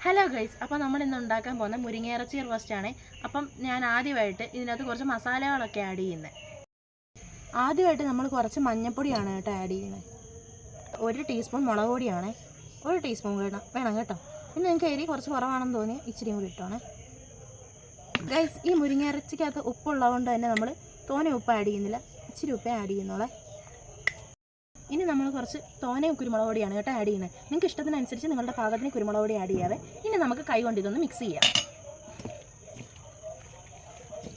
Hello guys അപ്പോൾ നമ്മൾ ഇന്ന് ഉണ്ടാക്കാൻ പോകുന്ന മുരിങ്ങയിറച്ചി റോസ്റ്റാണ് അപ്പം ഞാൻ ആദ്യമായിട്ട് ഇതിനകത്ത് കുറച്ച് മസാലകളൊക്കെ ആഡ് ചെയ്യുന്നത് ആദ്യമായിട്ട് നമ്മൾ കുറച്ച് മഞ്ഞൾപ്പൊടിയാണ് കേട്ടോ ആഡ് ചെയ്യുന്നത് ഒരു ടീസ്പൂൺ മുളക് പൊടിയാണ്. ഒരു ടീസ്പൂൺ വേണം. വേണം കേട്ടോ. പിന്നെ നിങ്ങൾക്ക് എരി കുറച്ച് കുറവാണെന്ന് തോന്നി ഇച്ചിരി കൂടി ഇട്ടോണേ. ഗൈസ് ഈ മുരിങ്ങയിറച്ചിക്കകത്ത് ഉപ്പുള്ളതുകൊണ്ട് തന്നെ നമ്മൾ തോനെ ഉപ്പ് ആഡ് ചെയ്യുന്നില്ല. ഇച്ചിരി ഉപ്പേ ആഡ് ചെയ്യുന്നോളെ ഇനി നമ്മൾ കുറച്ച് തോനെ കുരുമുളക് പൊടിയാണ് കേട്ടോ ആഡ് ചെയ്യുന്നത്. നിങ്ങൾക്ക് ഇഷ്ടത്തിനനുസരിച്ച് നിങ്ങളുടെ പാകത്തിന് കുരുമുളക് പൊടി ആഡ് ചെയ്യാവേ. ഇനി നമുക്ക് കൈ കൊണ്ട് ഇതൊന്ന് മിക്സ് ചെയ്യാം.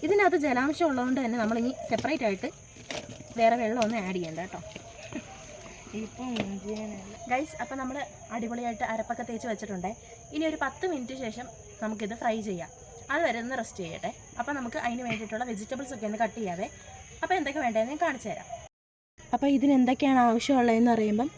ഇതിനകത്ത് ജലാംശം ഉള്ളതുകൊണ്ട് തന്നെ നമ്മളിനി സെപ്പറേറ്റ് ആയിട്ട് വേറെ വെള്ളമൊന്നും ആഡ് ചെയ്യണ്ട കേട്ടോ. ഗൈസ് അപ്പം നമ്മൾ അടിപൊളിയായിട്ട് അരപ്പൊക്കെ തേച്ച് വെച്ചിട്ടുണ്ട്. ഇനി ഒരു പത്ത് മിനിറ്റ് ശേഷം നമുക്കിത് ഫ്രൈ ചെയ്യാം. അത് വരെ ഒന്ന് റെസ്റ്റ് ചെയ്യട്ടെ. അപ്പം നമുക്ക് അതിന് വേണ്ടിയിട്ടുള്ള വെജിറ്റബിൾസ് ഒക്കെ ഒന്ന് കട്ട് ചെയ്യാതെ അപ്പോൾ എന്തൊക്കെ വേണ്ടതെന്ന് ഞാൻ കാണിച്ചു തരാം അപ്പോൾ ഇതിന് എന്തൊക്കെയാണ് ആവശ്യമുള്ളതെന്ന് പറയുമ്പം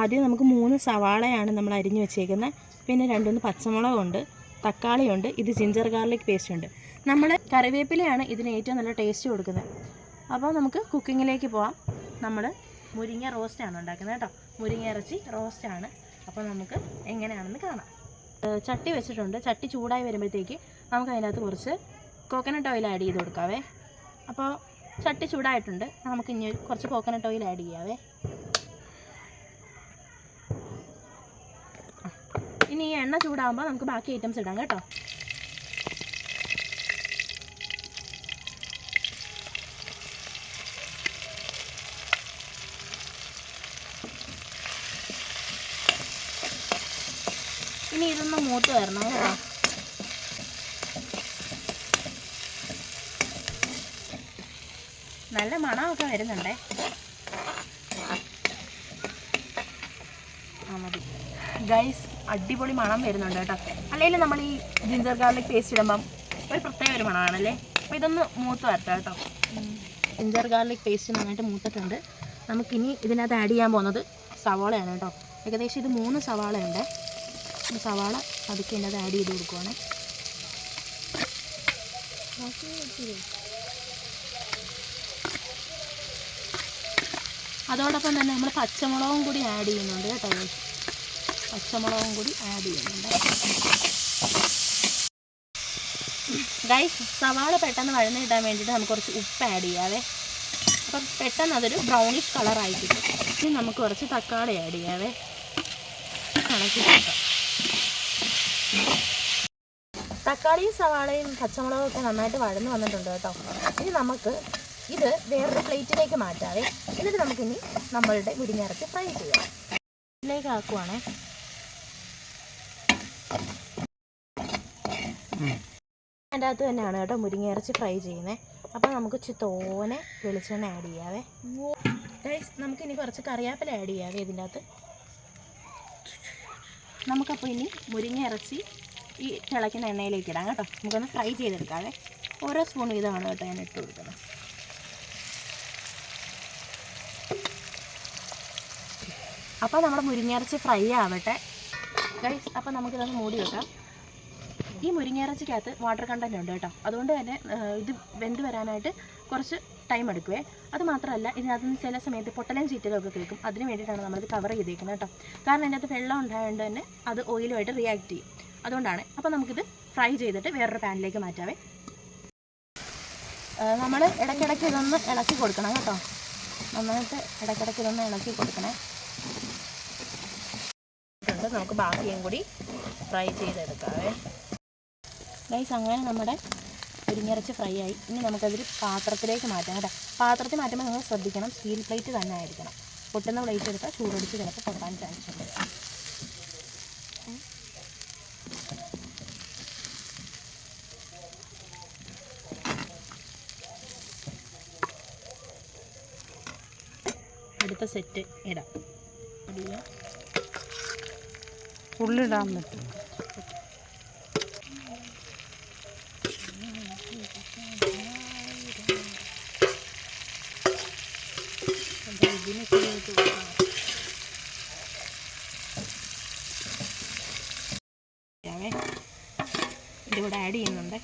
ആദ്യം നമുക്ക് മൂന്ന് സവാളയാണ് നമ്മൾ അരിഞ്ഞു വെച്ചേക്കുന്നത് പിന്നെ രണ്ടൊന്ന് പച്ചമുളകുണ്ട് തക്കാളിയുണ്ട് ഇത് ജിഞ്ചർ ഗാർലിക് പേസ്റ്റ് ഉണ്ട്. നമ്മൾ കറിവേപ്പിലയാണ് ഇതിന് ഏറ്റവും നല്ല ടേസ്റ്റ് കൊടുക്കുന്നത് അപ്പോൾ നമുക്ക് കുക്കിങ്ങിലേക്ക് പോവാം. നമ്മൾ മുരിങ്ങ റോസ്റ്റാണ് ഉണ്ടാക്കുന്നത് കേട്ടോ. മുരിങ്ങ ഇറച്ചി റോസ്റ്റാണ് അപ്പോൾ നമുക്ക് എങ്ങനെയാണെന്ന് കാണാം. ചട്ടി വെച്ചിട്ടുണ്ട്. ചട്ടി ചൂടായി വരുമ്പോഴത്തേക്ക് നമുക്ക് അതിനകത്ത് കുറച്ച് കോക്കനട്ട് ഓയിൽ ആഡ് ചെയ്ത് കൊടുക്കാവേ. അപ്പോൾ ചട്ടി ചൂടായിട്ടുണ്ട്. നമുക്ക് ഇനി കുറച്ച് കോക്കനട്ട് ഓയിൽ ആഡ് ചെയ്യാവേ. ഇനി ഈ എണ്ണ ചൂടാകുമ്പോൾ നമുക്ക് ബാക്കി ഐറ്റംസ് ഇടാം കേട്ടോ. ഇനി ഇതൊന്ന് മൂത്ത് വരണം കേട്ടോ. നല്ല മണമൊക്കെ വരുന്നുണ്ടേ. മതി. ഗൈസ് അടിപൊളി മണം വരുന്നുണ്ട് കേട്ടോ. അല്ലെങ്കിൽ നമ്മൾ ഈ ജിഞ്ചർ ഗാർലിക് പേസ്റ്റ് ഇടുമ്പം ഒരു പ്രത്യേക ഒരു മണമാണല്ലേ? അപ്പോൾ ഇതൊന്ന് മൂത്ത് വരട്ടെ കേട്ടോ. ജിഞ്ചർ ഗാർലിക് പേസ്റ്റ് നന്നായിട്ട് മൂത്തിട്ടുണ്ട്. നമുക്കിനി ഇതിനകത്ത് ആഡ് ചെയ്യാൻ പോകുന്നത് സവാളയാണ് കേട്ടോ. ഏകദേശം ഇത് മൂന്ന് സവാളയുണ്ട്. ഉണ്ട് സവാള പതുക്കെ അത് ആഡ് ചെയ്ത് കൊടുക്കുവാണേ. അതോടൊപ്പം തന്നെ നമ്മൾ പച്ചമുളകും കൂടി ആഡ് ചെയ്യുന്നുണ്ട് കേട്ടോ. പച്ചമുളകും കൂടി ആഡ് ചെയ്യുന്നുണ്ട്. ഗൈസ് സവാള പെട്ടെന്ന് വഴന്ന് കിട്ടാൻ വേണ്ടിയിട്ട് നമുക്ക് കുറച്ച് ഉപ്പ് ആഡ് ചെയ്യാവേ. അപ്പം പെട്ടെന്ന് അതൊരു ബ്രൗണിഷ് കളറായി കിട്ടും. ഇനി നമുക്ക് കുറച്ച് തക്കാളി ആഡ് ചെയ്യാവേ. കണക്കി തക്കാളിയും സവാളയും പച്ചമുളകും ഒക്കെ നന്നായിട്ട് വഴന്ന് വന്നിട്ടുണ്ട് കേട്ടോ. ഇനി നമുക്ക് ഇത് വേറൊരു പ്ലേറ്റിലേക്ക് മാറ്റാവേ. എന്നിട്ട് നമുക്കിനി നമ്മളുടെ മുരിങ്ങയിറച്ചി ഫ്രൈ ചെയ്യാം. ഇതിലേക്ക് ആക്കുവാണേ. അതിന്റെ അകത്ത് തന്നെയാണ് കേട്ടോ മുരിങ്ങയിറച്ചി ഫ്രൈ ചെയ്യുന്നത് അപ്പോൾ നമുക്ക് ഇച്ചിരി തോനെ വെളിച്ചെണ്ണ ആഡ് ചെയ്യാവേ. നമുക്കിനി കുറച്ച് കറിവേപ്പില ആഡ് ചെയ്യാവേ ഇതിന്റെ അകത്ത്. നമുക്കപ്പോൾ ഇനി മുരിങ്ങ ഇറച്ചി ഈ തിളയ്ക്കുന്ന എണ്ണയിലേക്ക് ഇടാം കേട്ടോ. നമുക്കൊന്ന് ഫ്രൈ ചെയ്തെടുക്കാവേ. ഓരോ സ്പൂൺ വീതമാണ് കേട്ടോ ഞാൻ ഇട്ട് കൊടുക്കുന്നത്. അപ്പോൾ നമ്മുടെ മുരിങ്ങയിറച്ചി ഫ്രൈ ആവട്ടെ. ഗൈസ് അപ്പോൾ നമുക്കിതൊന്ന് മൂടി വെക്കാം. ഈ മുരിങ്ങയിറച്ചിക്കകത്ത് വാട്ടർ കണ്ടന്റ് ഉണ്ട് കേട്ടോ. അതുകൊണ്ട് തന്നെ ഇത് വെന്ത് വരാനായിട്ട് കുറച്ച് ടൈം എടുക്കുവേ. അത് മാത്രമല്ല ഇതിനകത്ത് ചില സമയത്ത് പൊട്ടലും ചീറ്റലും ഒക്കെ കേൾക്കും. അതിന് വേണ്ടിയിട്ടാണ് നമ്മളിത് കവർ ചെയ്തേക്കുന്നത് കേട്ടോ. കാരണം ഇതിനകത്ത് വെള്ളം ഉണ്ടായതുകൊണ്ട് തന്നെ അത് ഓയിലുമായിട്ട് റിയാക്ട് ചെയ്യും. അതുകൊണ്ടാണ്. അപ്പോൾ നമുക്കിത് ഫ്രൈ ചെയ്തിട്ട് വേറൊരു പാനിലേക്ക് മാറ്റാവേ. നമ്മൾ ഇടയ്ക്കിടയ്ക്ക് ഇതൊന്ന് ഇളക്കി കൊടുക്കണം കേട്ടോ. നന്നായിട്ട് ഇടയ്ക്കിടയ്ക്ക് ഇതൊന്ന് ഇളക്കി കൊടുക്കണേ. നമുക്ക് ബാക്കിയും കൂടി ഫ്രൈ ചെയ്തെടുക്കാവേ. ഗൈസ് അങ്ങനെ നമ്മുടെ മുരിങ്ങിറച്ചി ഫ്രൈ ആയി. ഇനി നമുക്കതൊരു പാത്രത്തിലേക്ക് മാറ്റാം കേട്ടോ. പാത്രത്തിൽ മാറ്റുമ്പോൾ നിങ്ങൾ ശ്രദ്ധിക്കണം സ്റ്റീൽ പ്ലേറ്റ് തന്നെ ആയിരിക്കണം. പൊട്ടുന്ന പ്ലേറ്റ് എടുത്താൽ ചൂടടിച്ച് ചിലപ്പോൾ പൊട്ടാൻ ചാൻസ് ഉണ്ട്. അടുത്ത സെറ്റ് ഇടാം. ഉള്ളിടാൻ പറ്റും. ഇതിവിടെ ആഡ് ചെയ്യുന്നുണ്ട്.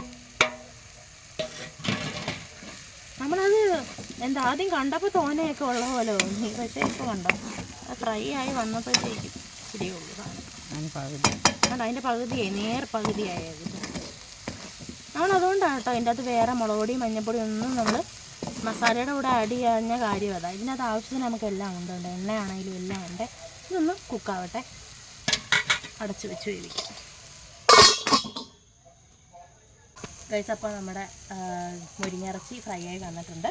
നമ്മളത് എന്താ ആദ്യം കണ്ടപ്പോൾ തോനെയൊക്കെ ഉള്ള പോലെ തോന്നി. പക്ഷേ ഇപ്പോൾ കണ്ടോ ഫ്രൈ ആയി വന്നപ്പോഴത്തേക്ക്. ഇതേ ഉള്ളൂ അതിന് പകുതി. അതിന്റെ പകുതിയായി നേർ പകുതിയായത്. നമ്മൾ അതുകൊണ്ടാണ് കേട്ടോ അതിന്റെ അകത്ത് വേറെ മുളക് പൊടി മഞ്ഞൾപ്പൊടി ഒന്നും നമ്മൾ മസാലയുടെ കൂടെ ആഡ് ചെയ്യാഞ്ഞ കാര്യം അതാ. ഇതിനകത്ത് ആവശ്യത്തിന് നമുക്ക് എല്ലാം ഉണ്ട് ഉണ്ട് എണ്ണയാണെങ്കിലും എല്ലാം ഉണ്ട്. ഇതൊന്ന് കുക്കാവട്ടെ. അടച്ചു വെച്ച് വേവിക്കാം. ഗൈസ് അപ്പോൾ നമ്മുടെ മുരിങ്ങിറച്ചി ഫ്രൈ ആയി വന്നിട്ടുണ്ട്.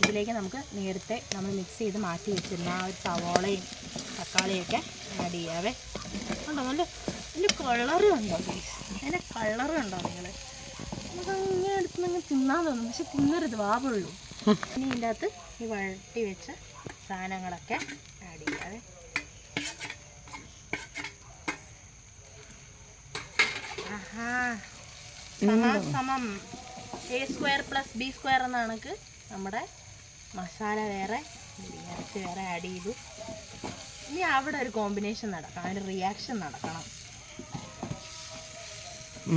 ഇതിലേക്ക് നമുക്ക് നേരത്തെ നമ്മൾ മിക്സ് ചെയ്ത് മാറ്റി വെച്ചിരുന്ന ആ ഒരു സവോളയും തക്കാളിയൊക്കെ ആഡ് ചെയ്യാവേ. ഉണ്ടോ നല്ല നല്ല കളർ ഉണ്ടോ ഗൈസ് അതിന്റെ കളറ് ഉണ്ടോ നിങ്ങൾ നമുക്ക് അങ്ങനെ എടുത്ത് നിങ്ങൾ തിന്നാൻ തോന്നും. പക്ഷെ തിന്നരുത് വാവുള്ളൂ. ഇനി ഇതിന്റെ അകത്ത് ഈ വഴട്ടി വെച്ച സാധനങ്ങളൊക്കെ ആഡ് ചെയ്യാവേ. ആഹാ. സമ സമം. A square plus B square എന്ന കണക്ക്. നമ്മുടെ മസാല വേറെ ഇറച്ചി വേറെ ആഡ് ചെയ്തു. ഇനി അവിടെ ഒരു കോമ്പിനേഷൻ നടക്കണം. അതിന് റിയാക്ഷൻ നടക്കണം.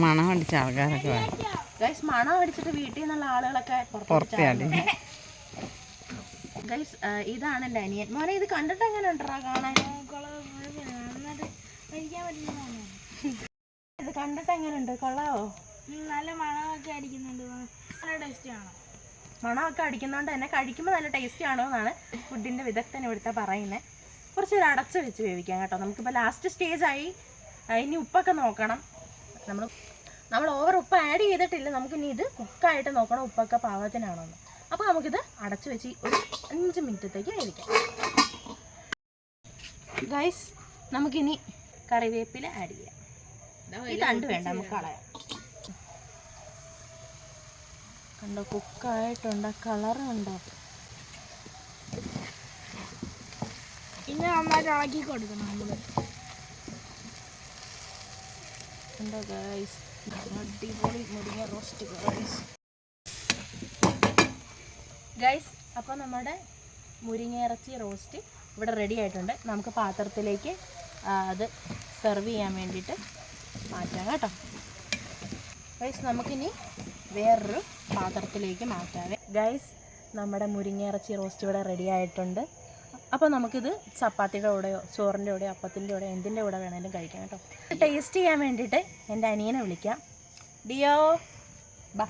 മണം അടിച്ച ആൾക്കാരൊക്കെ ഗൈസ് മണം അടിച്ചിട്ട് വീട്ടിൽ നിന്നുള്ള ആളുകളൊക്കെ പുറത്ത് ഗൈസ് ഇതാണ് എന്റെ അനിയൻ. മോനെ ഇത് കണ്ടിട്ട് എങ്ങനെ ഉണ്ടാ കാണാൻ? ഇത് കണ്ടിട്ട് എങ്ങനെയുണ്ട് കൊള്ളാവോ? നല്ല മണമൊക്കെ അടിക്കുന്നുണ്ട് നല്ല ടേസ്റ്റ് ആണോ. മണമൊക്കെ അടിക്കുന്നതുകൊണ്ട് തന്നെ കഴിക്കുമ്പോൾ നല്ല ടേസ്റ്റി ആണോ എന്നാണ് ഫുഡിന്റെ വിദഗ്ധൻ ഇവിടുത്തെ പറയുന്നത് കുറച്ച് നേരം അടച്ച് വെച്ച് വേവിക്കാം കേട്ടോ. നമുക്കിപ്പോൾ ലാസ്റ്റ് സ്റ്റേജ് ആയി. ഇനി ഉപ്പൊക്കെ നോക്കണം. നമ്മൾ നമ്മൾ ഓവർ ഉപ്പ് ആഡ് ചെയ്തിട്ടില്ല. നമുക്കിനി ഇത് കുക്കായിട്ട് നോക്കണം ഉപ്പൊക്കെ പാകത്തിനാണോ എന്ന്. അപ്പോൾ നമുക്കിത് അടച്ച് വെച്ച് ഒരു അഞ്ച് മിനിറ്റത്തേക്ക് വേവിക്കാം. ഗൈസ് നമുക്കിനി കറിവേപ്പില ആഡ് ചെയ്യാം. ഈ തണ്ട് വേണ്ട നമുക്ക് കളയാം. കണ്ടോ കുക്കായിട്ടുണ്ട് കളറുണ്ടോ ഇനി നന്നായിട്ട് ഇളക്കി കൊടുക്കണം നമ്മൾ ഗൈസ് അടിപൊളി മുരിങ്ങ റോസ്റ്റ് അപ്പോൾ നമ്മുടെ മുരിങ്ങ ഇറച്ചി റോസ്റ്റ് ഇവിടെ റെഡി ആയിട്ടുണ്ട്. നമുക്ക് പാത്രത്തിലേക്ക് അത് സെർവ് ചെയ്യാൻ വേണ്ടിയിട്ട് മാറ്റാം കേട്ടോ. ഗൈസ് നമുക്കിനി വേറൊരു പാത്രത്തിലേക്ക് മാറ്റാം ഗൈസ് നമ്മുടെ മുരിങ്ങ ഇറച്ചി റോസ്റ്റ് ഇവിടെ റെഡി ആയിട്ടുണ്ട്. അപ്പോൾ നമുക്കിത് ചപ്പാത്തിയുടെ കൂടെയോ ചോറിന്റെ കൂടെയോ അപ്പത്തിന്റെ കൂടെയോ എന്തിന്റെ കൂടെ വേണമെങ്കിലും കഴിക്കാം കേട്ടോ. ടേസ്റ്റ് ചെയ്യാൻ വേണ്ടിയിട്ട് എന്റെ അനിയനെ വിളിക്കാം. ഡിയോ? ബാ.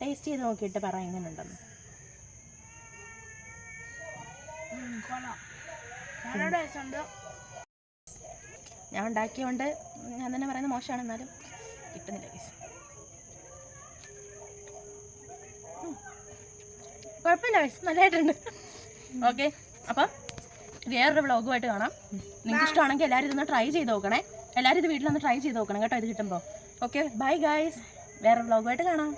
ടേസ്റ്റ് ചെയ്ത് നോക്കിയിട്ട് പറ എങ്ങനെയുണ്ടെന്ന്. ഞാൻ ഉണ്ടാക്കിയോണ്ട് ഞാൻ തന്നെ പറയുന്നത് മോശമാണ് എന്നാലും കിട്ടുന്നില്ല കേസ് കുഴപ്പമില്ല കേസ് നല്ലതായിട്ടുണ്ട്. ഓക്കെ അപ്പം വേറൊരു വ്ളോഗുമായിട്ട് കാണാം. നിങ്ങൾക്ക് ഇഷ്ടമാണെങ്കിൽ എല്ലാവരും ഇതൊന്ന് ട്രൈ ചെയ്ത് നോക്കണേ. എല്ലാവരും ഇത് വീട്ടിലൊന്ന് ട്രൈ ചെയ്ത് നോക്കണം കേട്ടോ ഇത് കിട്ടുമ്പോൾ ഓക്കെ ബൈ ഗായ്സ് വേറെ വ്ളോഗുമായിട്ട് കാണാം.